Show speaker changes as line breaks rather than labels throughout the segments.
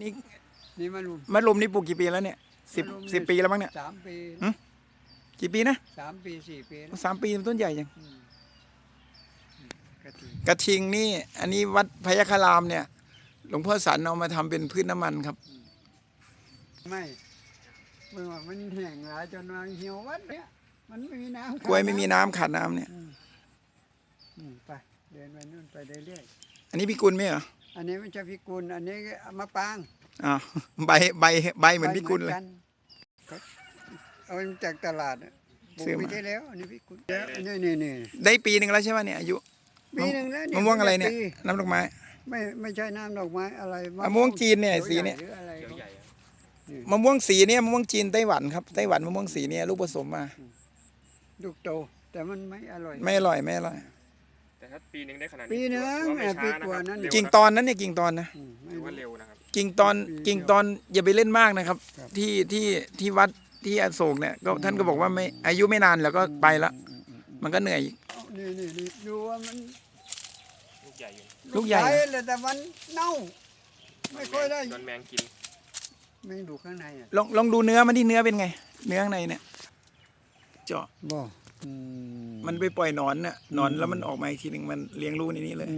นี่
นี่มันรุม
มะรุมนี่ปลูกกี่ปีแล้วเนี่ยสิบ
มะรุม
สิบปีแล้วมั้งเนี่ย
สามปี
หึกี่ปีนะ
สามปีสี่ปีแล้ว
สามปีมันต้นใหญ่ยัง
อืมอืมกะทิ
กระทิงนี่ อันนี้วัดพยคารามเนี่ย หลวงพ่อสันเอามาทำเป็นพืชน้ำมันครับ
ไม่เมื่อว่ามันแห้งหลายจนมันเหี่ยววัดเนี่ยมันไม่มีน้ำ
กล้วยไม่มีน้ำขาดน้ำเนี่ย
อืมอืมไปเดินไปนู่นไปเรื่อย
อันนี้พี่กุลไหมเหรอ
ๆ อันนี้ไม่ใช่พิกุล อันนี้มะปราง
อ้าวใบใบใบเหมือนพี่กุลเลย
ไปหมือนนครับเอามาจากตลาดอะปลูก
ซื้อมา
ปีที่แล้วอันนี้พิกุลแล้วนี่นี่นี่
ได้ปีหนึ่งแล้วใช่ไหมเนี่ยอายุ
ปีหนึ่งแล้วเนี่ย
มะม่วงอะไรเนี่ย
ปี
น้ำดอกไม้
ไม่ไม่ใช่น้ำดอกไม้อะไร
มะม่วงจีนเนี่ยสีเนี่ย
หรืออะไรของ
มะม่วงสีเนี่ยมะม่วงจีนไต้หวันครับไต้หวันมะม่วงสีเนี่ยลูกผสมมา
ลูกโตแต่มันไม่อร่อย
ไม่อร่อยไม่อร่อย
แต่ ถ้าปีหนึ่งได้ขนาดนี้
ปีหนึ่ง
ถือว่าไม่
แหม่
ช้า
ปี
นะ
กว่า
ครับ
นั้น
เร็ว
กิ่ง
นะ
ตอนนั้นเนี่ยกิ่งตอนนะ
อืมไม่
ถือว่า
รู้
เร็วนะครับ
กิ่งตอน
ปีเดียว
กิ่งตอนอย่าไปเล่นมากนะครับ
ครับ
ที่ที่ที่วัดที่อโศกเนี่ยก็ท่านก็บอกว่าไม่อายุไม่นานแล้วก็ไปละมันก็เหนื่อยอีก
เอานี่นี่นี่ดูว่ามัน
ลูกใหญ่อยู่
ลูกใหญ่อะ
เลยแต่มันเน่า ไม่ค่อยได้
โดนแมงกิน
ไม่ดูข้างในอะ
ลองลองดูเนื้อมันที่เนื้อเป็นไง เนื้อข้างในเนี่ย เจาะ
บ่
มันไปปล่อยหนอนน่ะหนอนแล้วมันออกมาอีกทีหนึ่งมันเลี้ยงลูกในนี้เลย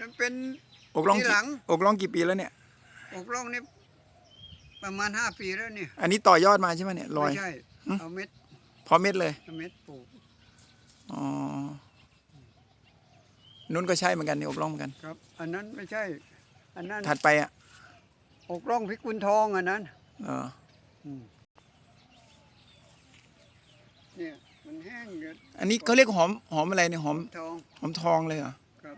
มันเป็น
อกล่อง
ที
กี่
หลัง
อกล่องกี่ปีแล้วเนี่ย
อกร่องนี่ประมาณห้าปีแล้วเนี่ย
อันนี้ต่อยอดมาใช่ไหมเนี่ยลอย
ไม่ใช่
หึ
เอาเม็ด
พอเม็ดเลย
เอาเม็ดปลูก
อ๋อนุ่นก็ใช่เหมือนกันนี่อกล่องเหมือนกัน
ครับ อันนั้นไม่ใช่ อันนั้น
ถัดไปอะ
อกร่องพิกุลทองอันนั้น
เออ
เนี่ยมันแห้งเกิน
อันนี้เขาเรียกหอมหอมอะไรเนี่ยหอม
ทอง
หอมทองเลยเหรอ
ครับ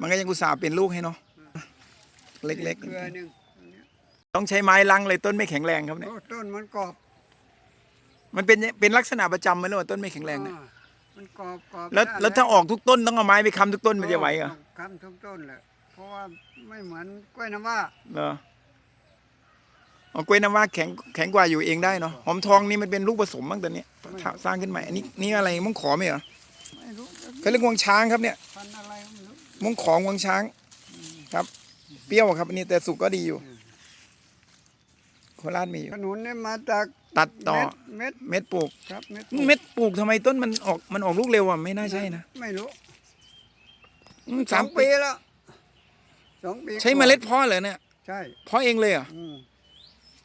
มันก็ยังกุตส่าห์เป็นลูกให้เนาะเล็ก
เครือหนึ่งอันเนี้ย
ๆต้องใช้ไม้ลังเลยต้นไม่แข็งแรงครับเนี่ย
โอ้ต้นมันกรอบ
มันเป็นเป็นลักษณะประจำไหมล่ะว่าต้นไม่แข็งแรงเนี่ย
อ่ามันกรอบกรอบ
แล้ว
ได้
แล้วถ้าออกทุกต้นต้องเอาไม้ไปค้ำทุกต้นมันจะไหวเหรอ
ต้องค้ำทุกต้นแหละเพราะว่าไม่เหมือนกล้วยน้ำว่า
เหรอ อ๋อกล้วยน้ำว้าแข็งแข็งกว่าอยู่เองได้เนาะหอมทองนี่มันเป็นลูกผสมบ้างแต่เนี้ยสร้างขึ้นใหม่อันนี้นี่อะไรมังขอไหมเหรอ
ไม่รู้
เขาเรียกงวงช้างครับเนี่ย
พันธุ์อะไรก็ไม่รู้
มังของงวงช้างครับ เปรี้ยวครับอันนี้แต่สุกก็ดีอยู่ โคราชมีอยู่
ขนุนเนี่ยมาจาก
ตัดต่อ
เม็ด
เม็ดปลูก
ครับเม็ด
เม็ดปลูกทำไมต้นมันออกมันออกลูกเร็วอะไม่น่าใช่นะ
ไม่รู้
อืม
ส
สา
อ
ม
ง
ปี
ปีแล้วสองปี
ใช้เมล็ดเพาะเหรอเนี่ย
ใช่
เพาะเองเลยเหรอ
อืม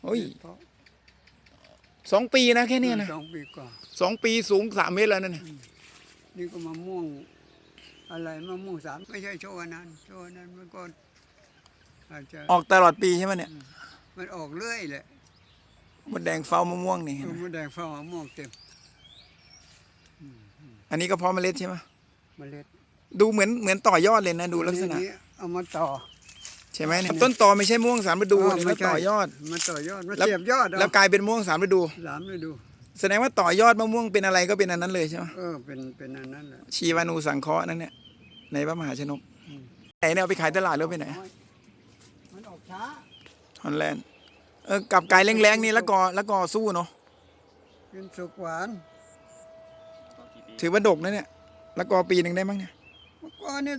โอ้ย
เพราะ
สองปีนะแค่เนี้ยนะ
สองปีกว่า
สองปีสูงสามเมตรแล้วนั่นน่ะ
นี่ก็มะม่วง อะไรมะม่วงสามไม่ใช่โชว์อันนั้นโชว์อันนั้นมันก็อาจจะ
ออกตลอดปีใช่ไหมเนี่ย
มันออกเรื่อยแหละ
มดแดงเฝ้ามะม่วงนี่เห็น
ตัว
ไหม
มะแดงฟ้ามะม่วงเต็ม
อันนี้ก็เพาะเมล็ดใช่ไหม
เมล็ด
ดูเหมือนเหมือนต่อยอดเลยนะดูลักษณะ
นี้เอามาต่อ
ใช่ไหมเนี่ยต้นตอไม่ใช่ม่วงสามฤดู
อ๋อ
เนี่ย
ไม่
แล้ว
ใช่
ต่อยอด
มาต่อยอดมา
แล้ว
เสียบยอดเอา
แล้วกลายเป็นม่วงสามฤดู
สามเลยดู
แสดงว่าต่อยอดมะม่วงเป็นอะไรก็เป็นอันนั้นเลยใช่ไหม
เออเป็นเป็นอันนั้นแหละ
ชีวานูสังเคราะห์นั่นเนี่ยในพระมหาชนกไหนเนี่ยเอาไปขายตลาดหรือเอาไปไหน
มันออกช้า
ฮอลแลนด์เออกับไก่แรงๆนี่แล้วก็แล้วก็สู้เนาะ
เป็นสุกหวาน
ต่อกี่ปี
ถือว่าดกนะเนี่ยแล้วก็ปีหนึ่งได้มั้งเนี่ย
เมื่อก่อนเนี่ย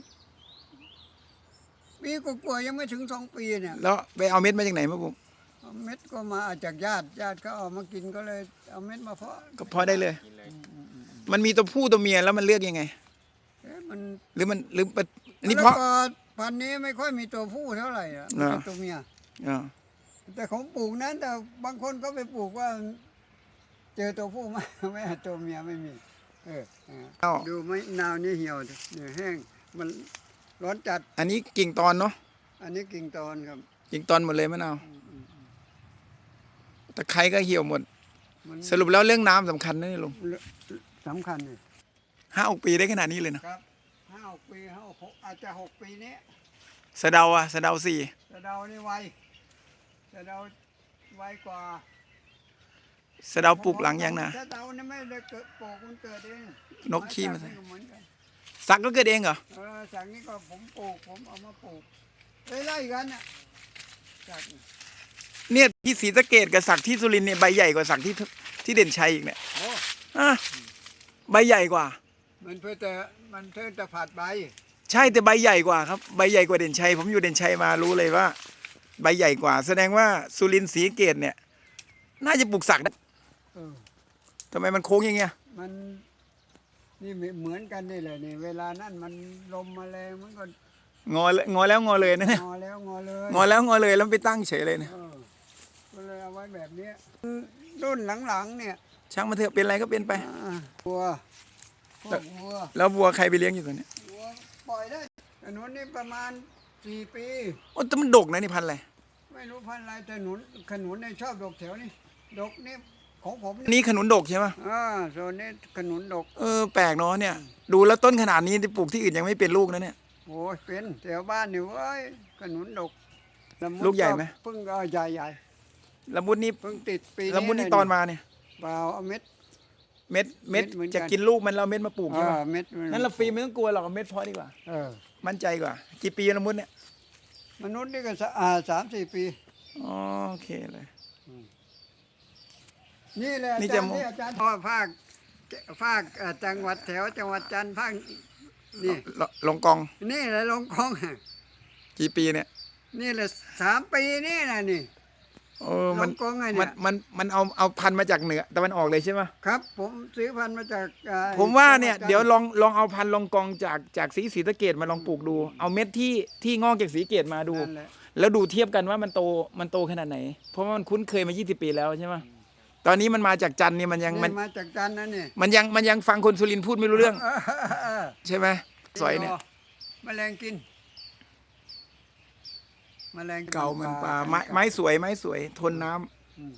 ปีกว่าๆยังไม่ถึงสองปีเนี่ย
แล้วไปเอาเม็ดมาจากไหนมาปลูก
เอาเม็ดก็มาจากญาติญาติเขาเอามากินก็เลยเอาเม็ดมาเพาะ
ก็พอได้เลย
กินเลย
มันมีตัวผู้ตัวเมียแล้วมันเลือกยังไง
เอ๊ะมัน
หรือมันหรือมันอันนี้
แล้ว
เพราะ
ก็พันธุ์นี้ไม่ค่อยมีตัวผู้เท่าไหร่อะมี
เหรอ
แต่ตัวเมีย
อ่า
แต่ของปลูกนั้นแต่บางคนก็ไปปลูกว่า เจอตัวผู้ไหมาไม่ตัวเมียไม่มี เออเออ
เอ้า
ดูไม่นาวนี่เหี่ยวดิเนี่ยแห้งมัน ร้อนจัด
อันนี้กิ่งตอนเนาะ
อันนี้กิ่งตอนครับ
กิ่งตอนหมดเลยมะนาวตะไคร้ก็เหี่ยวหมด
มัน
สรุปแล้วเรื่องน้ำสำคัญนะนี่ลุง
สำคัญเลย
ห้าหกปีได้ขนาดนี้เลยนะครับ
ห้าหกปีห้าหกอาจจะหกปีนี้
สะเดาอะสะเดาสี่
สะเดานี่ไวสะเดาไวกว่า
สะเดาปลูกหลังยังนะ
สะเดานี่ไม่ได้เกิดปลูกมันเกิดเอง
นกขี้มาใส่
ไจากนี่ก็เหอนกัน
สักก็เกิดเองเหรอ
เออจากนี้ก็ผมปลูกผมเอามาปลูกไล่ๆกันน่ะจากนี่
เนี่ยที่ศรีสะเกดกับสักที่สุรินทร์เนี่ยใบใหญ่กว่าสักที่ที่เด่นชัยอีกเนี่ย
โอ้
อะใบใหญ่กว่า
มันเพื่อแต่มันเพื่อแต่ผัดใบ
ใช่แต่ใบใหญ่กว่าครับใบใหญ่กว่าเด่นชัยผมอยู่เด่นชัยมารู้เลยว่า ใบใหญ่กว่า แสดงว่าสุรินทร์ศรีสะเกตเนี่ย น่าจะปลูกสักนะ
เออ
ทำไมมันโค้งอย่างเงี้ย
มัน นี่เหมือนกันนี่แหละนี่เวลานั่นมันลมมาแรงมันก็
งอเลยงอแล้วงอเลยนะเนี่ย
งอแล้วงอเลย
งอแล้วงอเลยแล้วไปตั้งเฉยเลยเนี่ย
เออก็เลยเอาไว้แบบเนี้ยรุ่นหลังๆเนี่ย
ช่างมันเถอะเป็นอะไรก็เป็นไป
อ่าวัวพวกวัว
แล้ววัวใครไปเลี้ยงอยู่ตัวเนี้ย
วัวปล่อยได้ถนนนี่ประมาณสี่ปี
โอ้แต่มันดกนะนี่พันธุ์อะไร
ไม่รู้พันธุ์อะไรแต่หนุนขนุนในยชอบดกแถวนี้ดกนี่ ของผม
อันนี้ขนุนดกใช่ไหม
อ่าโซนนี้ขนุนดก
เออแปลกเนาะเนี่ย ดูแล้วต้นขนาดนี้ที่ปลูกที่อื่นยังไม่เป็นลูกนะเนี่ย
โอ้ยเป็นแถวบ้านนี่เว้ยขนุนดกะมุด
ลูกใหญ่ไหม
เพิ่งก็ใหญ่ใหญ่
ละมุดนี่
ๆเพิ่งติดปี
ละมุดนี่
เลย
ตอนมาเนี่ย
เปล่าเอาเม็ด
เม็ดเม็ด
เม็ดเหมือนกัน
จะกินลูกมันเราเม็ดมาปลูกใช่ไหม
อ่าเม็ดมั
นั่นเราฟรีไม่ต้องกลัวหรอกเอาเม็ดพอดีกว่า
เออ
มั่นใจกว่า กี่ปีละมุดเนี่ย
มนุษย์นี่ก็สะอาดสามสี่ปี
อ๋อโอเคเลย
นี่แหละ
นี่
อา
จะ
จารย์นี่อาจารย์พ่อภาคภาคเอ่อจังหวัดแถวจังหวัดจันทร์ภาคนี่
ลลงกอง
นี่แหละลงคลอง
กี่ปีเนี่ย
นี่แหละสามปีนี่นะนี่
โอ้มัน
ลงกองไง
มั
เนี่
น
ย
มันมันเอาเอาพันธุ์มาจากเหนือตะวันออกเลยใช่ไหม
ครับ ผมซื้อพันธุ์มาจากอ่
ผมว่าเนี่ย
จังหจัทร์
เดี๋ยวลองลองเอาพันธุ์ลองกองจากจากสีศรีสะเกดมาลองปลูกดู เอาเม็ดที่ที่งอกจากสีสะเกดมาดู
นั่นแหละ
แล้วดูเทียบกันว่ามันโตมันโตขนาดไหน เพราะว่ามันคุ้นเคยมา 20 ปีแล้วใช่ไหม ตอนนี้มันมาจากจันทร์นี่มันยังมัน
นี่มาจากจันทร์นะนี่
มันยังมันยังฟังคนสุรินทร์พูดไม่รู้เรื่อง
เออเออ
ใช่ไหมสอยเนี่ย
แมลงกินแมลง
เก่าเหมือนปลาไม้ไม้สวยไม้สวย ทนน้ำ
อืม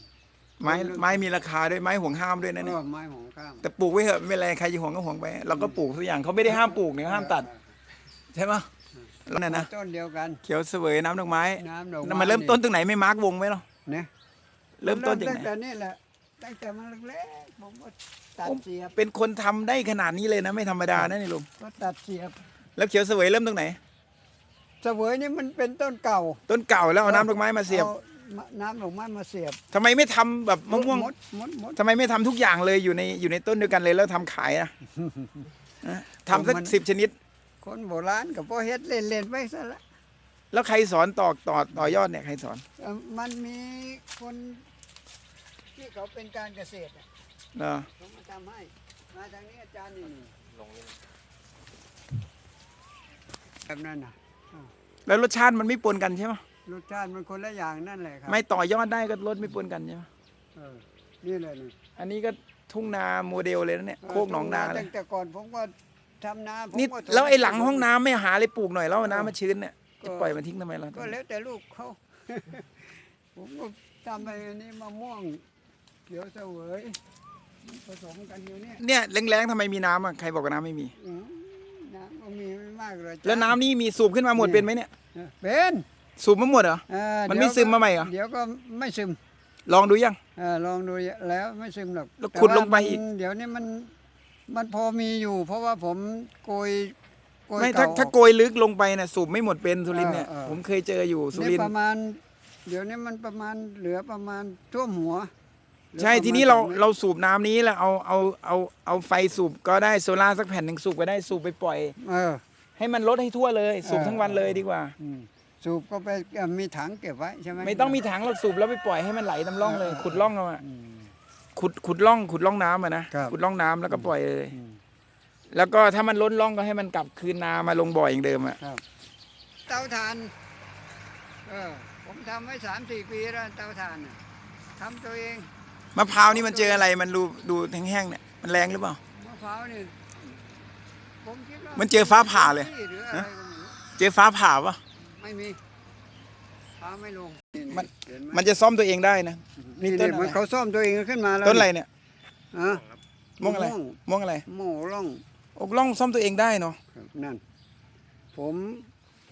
ไม้ไม้มีราคาด้วยไม้ห่วงห้ามด้วยนะ
เอ
เนี่ย
อไม้ของข้าม
แต่ปลูกไว้เถอะไม่เป็นไรใครจะห่วงก็ห่วงไปเราก็ปลูกทุกอย่างเขาไม่ได้ห้ามปลูกเนี่ยห้ามตัด ใช่ไหมแล้วเนี่ยนะ
ต้นเดียวกัน
เขียวเสวยน้ำดอกไม้
น้ำดอก
นั่นมันเริ่มต้นตรงไหนไม่มาร์กวงไว้หรอ
เนี่ย
เริ่มต้นจาก
ตั้ง
ไหน
แต่นี่แหละ ตั้งแต่มันเล็กๆผมก็ตัดเสียบ
เป็นคนทำได้ขนาดนี้เลยนะไม่ธรรมดานะนี่ลุง
ก็ตัดเสียบ
แล้วเขียวเสวยเริ่มตรงไหน
เสวยนี่มันเป็นต้นเก่า
ต้นเก่าแล้วเอาน้ำดอกไม้มาเสียบ
อน้ำดอกไม้มาเสียบ
ทำไมไม่ทำแบบมะม่วง
มดมดมด
ทำไมไม่ทำทุกอย่างเลยอยู่ในอยู่ในต้นเดียวกันเลยแล้วทำขายนะ นะทำสัก
มัน
สิบชนิด
คนโบราณกับพ่อเฮ็ดเล่นๆไว้ซะละ
แล้วใครสอนต่อต่อต่อยอดเนี่ยใครสอน
เอ่อมันมีคน ที่เขาเป็นการเกษตรน่ะ
เหรอ
เขามาทำให้ มาทางนี้อาจารย์นี่
ลงนี่นะ
แบบนั้นน่ะ
แล้วรสชาติมันไม่ปนกันใช่ไหม
รสชาติมันคนละอย่างนั่นแหละครับ
ไม่ต่อยอดได้ก็รสไม่ปนกันใช่ไหม
เออนี่แหละนี่
อันนี้ก็ทุ่งนาโมเดลเลยนะเนี่ยโคกหนองนาเล
ตั้
ย
งแต่ก่อนผมก็ทำนาผม
นี่
ก็
แล้วไอ้หลังห้องน้ำไม่หาอะไรปลูกหน่อยแล้วเอาน้ำมาชื้นเนี่ยจะปล่อยมันทิ้งทำไมล่ะ
ก็แล้วแต่ลูกเขา ผมก็ทำไปอันนี้มะม่วงเขียวเสวยผสมกันอยู่เนี่ย
เนี่ยแรงๆทำไมมีน้ำอะใครบอกว่าน้ำไม่มี
อืมน้ำก็มีไม่มากเลย
แล้วน้ำนี่มีสูบขึ้นมาหมดเป็นไหมเนี่ย
เป็น
สูบมาหมดเหรอ
เอ่อ
มัน
เดี๋ยว
ไม่ซึมมาใหม่เหรอ
เดี๋ยวก็ไม่ซึม
ลองดูยัง
เออลองดูแล้วไม่ซึมหรอก
แล้วขุด
ต่า
ลงไปอีก
มันเดี๋ยวนี้มันมันพอมีอยู่ เพราะว่าผมโกยโกย
ไม่ถ้า
เก่
ถ้าโกยลึกลงไปเนี่ยสูบไม่หมดเป็นสุรินทร์เนี่ย
เออเออ
ผมเคยเจออยู่สุ
นี่
รินท
ป
ร์
ระมาณ เดี๋ยวนี้มันประมาณเหลือประมาณท่วมหัวเหลือ
ใช่
ประมณ
ทีนี้เรา
สองมต
เราสูบน้ำนี้แล้วเอาเอาเอาเอาไฟสูบก็ได้โซล่าร์สักแผ่นหนึ่งสูบก็ได้สูบไปปล่อย
เออ
ให้มันลดให้ทั่วเลย สูบ
เออ
ทั้งวันเลยดีกว่า
อืมสูบก็ไปเอ่อมีถังเก็บไว้ใช่ไหม
ไม่ต้องมีถังเราสูบแล้วไปปล่อยให้มันไหลตามร่องเลย
เออ
ขุดร่องเอาอะ
อืม
ขุดขุดร่อง ขุดร่องน้ำอะนะครับขุดร่องน้ำแล้วก็ปล่อยเลย
อืม
แล้วก็ถ้ามันล้นร่องก็ให้มันกลับคืนนามาลงบ่ออย่างเดิมอะ
เตาถ่านเออผมทำไว้สามสี่ปีแล้วเตาถ่านน่ะทำตัวเอง
มะพร้าวนี่มันเจออะไรมันดูดูแห้งๆเนี่ยมันแรงหรือเปล่า
มะพร้าวนี่ผมคิดว่า
มันเจอฟ้าผ่าเลย
หรืออะไรก็ไม่รู้
เจอฟ้าผ่าปะ
ไม่มีฟ้าไม่ลง
มัน
เห็ไห
มันจะซ่อมตัวเองได้นะนี่
นี่
ต้
ต้
น
น
อะไร
มันเขาซ่อมตัวเองขึ้นมาแล้ว
ต้นอะไรเนี่ย
ฮะ
ม่วงอะไร
ม่วง
ม่วงอะไร
โม่ร่อง
อกล่องซ่อมตัวเองได้เนาะ
ครับนั่น ผม